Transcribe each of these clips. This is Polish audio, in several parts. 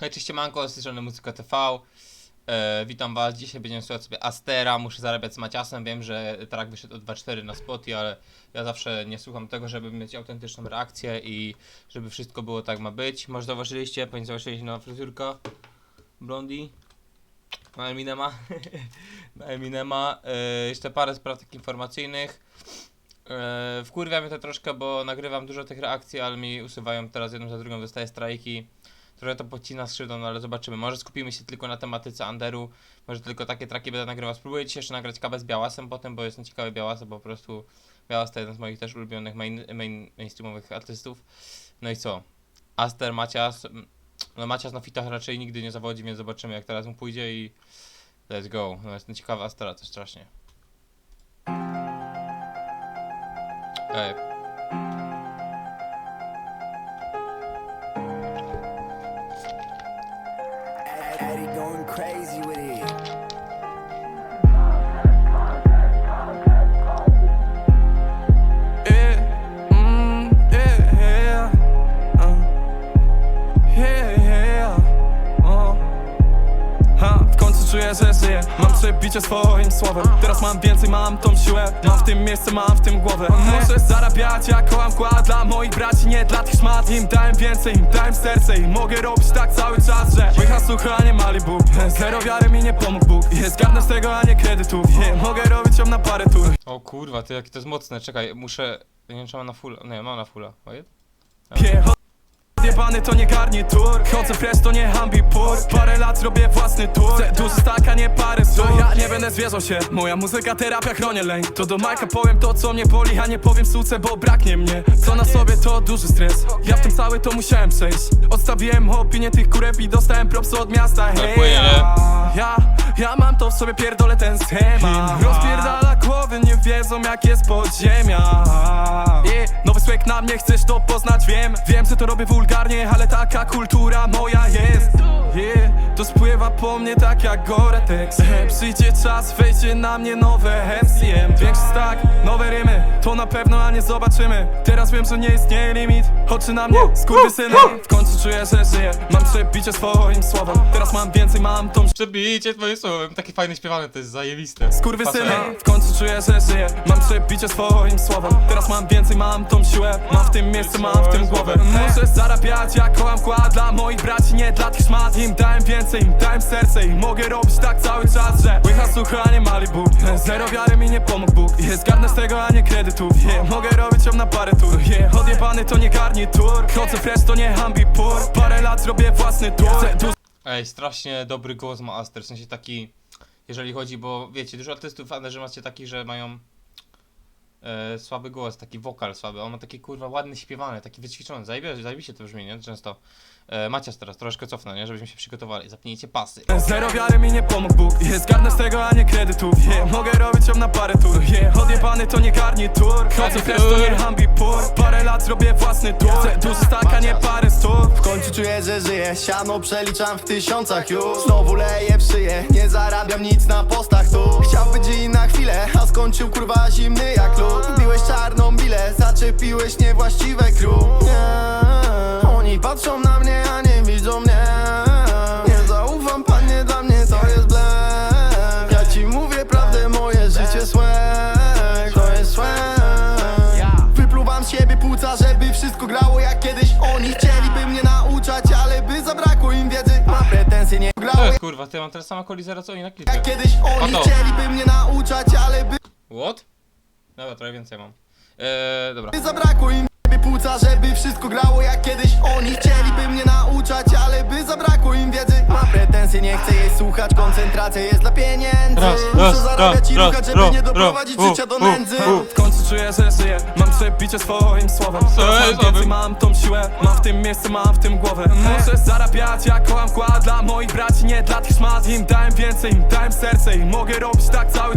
Hej, cześć, manko, z tej strony Muzyka TV. E, witam was, dzisiaj będziemy słuchać sobie Astera, muszę zarabiać z Maciasem, wiem, że track wyszedł o 2.4 na Spotify, ale ja zawsze nie słucham tego, żeby mieć autentyczną reakcję i żeby wszystko było tak ma być. Może zauważyliście, pewnie zauważyliście nowa fryzurka Blondi na Eminema, na Eminema. E, jeszcze parę spraw takich informacyjnych. E, wkurwia mnie to troszkę, bo nagrywam dużo tych reakcji, ale mi usuwają teraz jedną za drugą, dostaję strajki. Trochę to podcina skrzydło, no ale zobaczymy. Może skupimy się tylko na tematyce Anderu. Może tylko takie traki będę nagrywał. Spróbuję dzisiaj jeszcze nagrać kabę z Białasem potem, bo jestem ciekawy Białasa, bo po prostu Białas to jeden z moich też ulubionych main, main, mainstreamowych artystów. No i co? Aster, Macias. mm, No Macias na fitach raczej nigdy nie zawodzi, więc zobaczymy jak teraz mu pójdzie i let's go. No jestem ciekawy Astera też strasznie. Ej. Crazy with Mam przebicie swoim słowem Teraz mam więcej, mam tą siłę Mam w tym miejsce, mam w tym głowę Muszę zarabiać, jak kołam kład Dla moich braci, nie dla tych szmat Im dałem więcej, im dałem serce I mogę robić tak cały czas, że Łycha sucha, nie Malibu Zero wiary mi nie pomógł Bóg Jest zgarnę z tego, a nie kredytów yeah, Mogę robić ją na parę tur O kurwa, ty jakie to jest mocne. Czekaj, muszę. Nie wiem, czy mam na full. Nie, mam na fulla. Ojej. Yeah, Odjebany to nie garnitur. Chodzę fresh to nie ambipur Parę lat robię własny tour Chcę duży stak, a nie parę stóp. Ja nie będę zwierzał się. Moja muzyka, terapia, chronię lęk To do Majka powiem to, co mnie boli A nie powiem suce, bo braknie mnie. Co na sobie to duży stres. Ja w tym cały to musiałem przejść. Odstawiłem opinię tych kurep i dostałem propsy od miasta. Hej, Dziękuję. ja, ja, ja mam to w sobie, pierdolę ten schemat. Nie wiedzą jak jest podziemia. I nowy swag na mnie, chcesz to poznać, wiem Wiem, że to robię wulgarnie, ale taka kultura moja jest. Yeah. To spływa po mnie tak jak Gore-Tex. Przyjdzie czas, wejdzie na mnie nowe MCM Większy stack, nowe rymy To na pewno, a nie zobaczymy. Teraz wiem, że nie istnieje limit. Oczy na mnie, skurwysyny. W końcu czuję, że żyję. Mam przebicie swoim słowem. Teraz mam więcej, mam tą Przebijcie twoim słowem. Takie fajne śpiewane, to jest zajebiste. Skurwysyny. W końcu czuję, że żyję Mam przebicie swoim słowem. Teraz mam więcej, mam tą siłę. Mam w tym miejsce, mam w tym głowę. Muszę zarabiać, jak kocham kład. Dla moich braci, nie dla tych szmat. Im dałem więcej, im dałem serce. I mogę robić tak cały czas, że Łycha sucha, a nie Malibu. Zero wiary mi nie pomógł Bóg. Jest zgarnę z tego, a nie kredytów yeah, Mogę robić ją na parę tur. Yeah, Odjebany to nie garnitur. Chodzę fresh, to nie ambipur Parę lat zrobię własny tour Ej, strasznie dobry głos ma Aster, w sensie taki, jeżeli chodzi, bo wiecie, dużo artystów w macie takich, że mają e, słaby głos, taki wokal słaby, on ma taki kurwa ładny śpiewany, taki wyćwiczony, zajebiście, zajebiście to brzmi, nie? Często. E, Macias teraz, troszkę cofnę, nie? Żebyśmy się przygotowali, zapnijcie pasy. Zero wiary mi nie pomógł Bóg. Jest zgarnę z tego, a nie kredytów yeah, Mogę robić ją na parę tur. Yeah, Odjebany to nie garnitur. Chodzę fresh to nie ambipur Parę lat zrobię własny tour Chcę duży stak, a nie parę stóp. W końcu czuję, że żyję. Siano przeliczam w tysiącach już. Znowu leję w szyję Nie zarabiam nic na postach tu. Chciał być i na chwilę A skończył kurwa zimny jak lód Zaczepiłeś niewłaściwe crew Nie Oni patrzą na mnie, a nie widzą mnie Nie zaufam panie, dla mnie to jest blef Ja ci mówię prawdę, moje życie słek To jest słek Wypluwam z siebie płuca, żeby wszystko grało jak kiedyś Oni chcieliby mnie nauczać, ale by zabrakło im wiedzy Mam pretensje, nie To grało jest kurwa, ty mam teraz sama kolizera co oni na klipie. jak kiedyś Oni Oto. chcieliby mnie nauczać, ale by What? Dobra, trochę więcej mam. Eee, dobra. zabrakło im płuca, żeby wszystko grało jak kiedyś Oni. Chcieliby mnie nauczać, ale by zabrakło im wiedzy. Mam pretensje, nie chcę jej słuchać. Koncentracja jest dla pieniędzy. Raz, Muszę raz, zarabiać i raz, ruchać, żeby raz, nie raz, doprowadzić u, życia do u, nędzy. u. W końcu czuję, że żyję. Mam przebicie swoim słowem. Teraz mam więcej, mam tą siłę. Mam w tym miejsce, mam w tym głowę. Muszę zarabiać, jak kocham kład Dla moich braci, nie dla tych szmat. Im dałem więcej, im dałem serce I mogę robić tak cały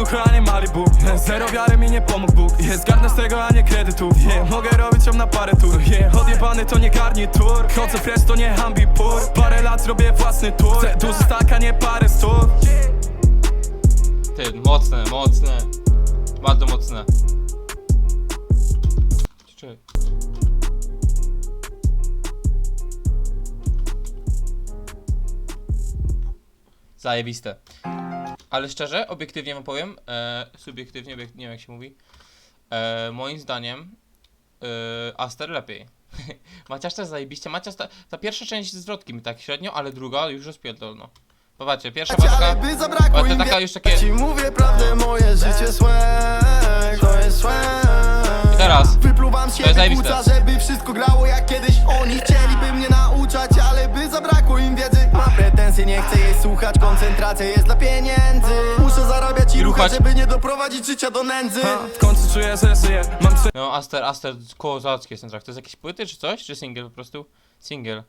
sucha, a nie Malibu Zero wiary mi nie pomógł Bóg Jest zgarnę z tego, a nie kredytów yeah, Mogę robić ją na parę tur yeah, Odjebany to nie garnitur Chodzę fresh, to nie ambipur Parę lat zrobię własny tour Chcę duży stak, a nie parę stóp Ty, mocne, mocne. Bardzo mocne. Czekaj. Zajebiste. Ale szczerze, obiektywnie wam powiem, e, subiektywnie, obiek- nie wiem jak się mówi, e, moim zdaniem e, Aster lepiej. Maciasz też zajebiście. Maciasz ta, ta pierwsza część zwrotki mi tak średnio, ale druga już rozpierdolno. Popatrzcie, pierwsza była Ale taka... by zabrakło to taka już takie- Ci mówię prawdę, moje życie złe To jest złe I teraz. Wypluwam się jest zajebiste. żeby wszystko grało jak kiedyś Oni chcieliby mnie Pretensje, nie chcę jej słuchać Koncentracja jest dla pieniędzy Muszę zarabiać i ruchać, ruchać. żeby nie doprowadzić życia do nędzy W końcu czuję, że żyję Mam prze... No, Aster, Aster, kozacki jest ten track. To jest jakieś płyty czy coś? Czy single po prostu? Single.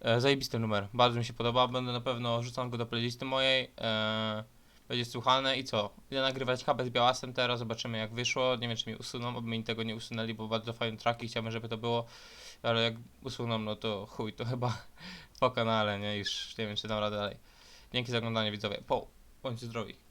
E, zajebisty numer. Bardzo mi się podoba. Będę na pewno wrzucał go do playlisty mojej. E, będzie słuchane i co? Idę nagrywać HB z Białasem teraz, zobaczymy jak wyszło. Nie wiem czy mi usuną, oby mi tego nie usunęli, bo bardzo fajne traki, chciałbym żeby to było. Ale jak usuną, no to chuj, to chyba po kanale, nie? Już nie wiem czy dam radę dalej. Dzięki za oglądanie widzowie. Po, bądźcie zdrowi.